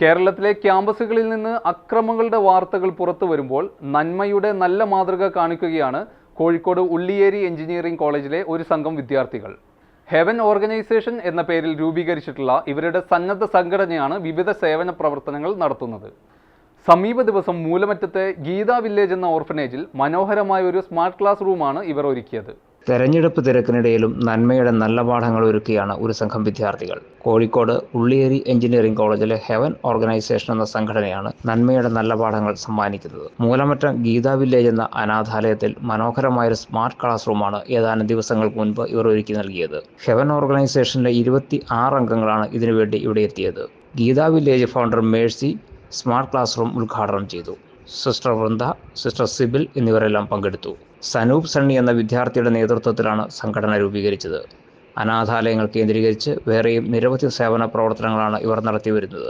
കേരളത്തിലെ ക്യാമ്പസുകളിൽ നിന്ന് അക്രമങ്ങളുടെ വാർത്തകൾ പുറത്തു വരുമ്പോൾ നന്മയുടെ നല്ല മാതൃക കാണിക്കുകയാണ് കോഴിക്കോട് ഉള്ളിയേരി എഞ്ചിനീയറിംഗ് കോളേജിലെ ഒരു സംഘം വിദ്യാർത്ഥികൾ. ഹെവൻ ഓർഗനൈസേഷൻ എന്ന പേരിൽ രൂപീകരിച്ചിട്ടുള്ള ഇവരുടെ സന്നദ്ധ സംഘടനയാണ് വിവിധ സേവന പ്രവർത്തനങ്ങൾ നടത്തുന്നത്. സമീപ ദിവസം മൂലമറ്റത്തെ ഗീത വില്ലേജ് എന്ന ഓർഫനേജിൽ മനോഹരമായ ഒരു സ്മാർട്ട് ക്ലാസ് റൂമാണ് ഇവർ ഒരുക്കിയത്. തെരഞ്ഞെടുപ്പ് തിരക്കിനിടയിലും നന്മയുടെ നല്ല പാഠങ്ങൾ ഒരുക്കിയാണ് ഒരു സംഘം വിദ്യാർത്ഥികൾ. കോഴിക്കോട് ഉള്ളിയേരി എഞ്ചിനീയറിംഗ് കോളേജിലെ ഹെവൻ ഓർഗനൈസേഷൻ എന്ന സംഘടനയാണ് നന്മയുടെ നല്ല പാഠങ്ങൾ സമ്മാനിക്കുന്നത്. മൂലമറ്റം ഗീതാ വില്ലേജ് എന്ന അനാഥാലയത്തിൽ മനോഹരമായൊരു സ്മാർട്ട് ക്ലാസ് റൂമാണ് ഏതാനും ദിവസങ്ങൾക്ക് മുൻപ് ഇവർ ഒരുക്കി നൽകിയത്. ഹെവൻ ഓർഗനൈസേഷന്റെ ഇരുപത്തി ആറ് അംഗങ്ങളാണ് ഇതിനുവേണ്ടി ഇവിടെ എത്തിയത്. Geetha village founder Mercy smart class room ഉദ്ഘാടനം ചെയ്തു. സിസ്റ്റർ വൃന്ദ സിസ്റ്റർ സിബിൽ എന്നിവരെല്ലാം പങ്കെടുത്തു. സനൂപ് സണ്ണി എന്ന വിദ്യാർത്ഥിയുടെ നേതൃത്വത്തിലാണ് സംഘടന രൂപീകരിച്ചത്. അനാഥാലയങ്ങൾ കേന്ദ്രീകരിച്ച് വേറെയും നിരവധി സേവന പ്രവർത്തനങ്ങളാണ് ഇവർ നടത്തി വരുന്നത്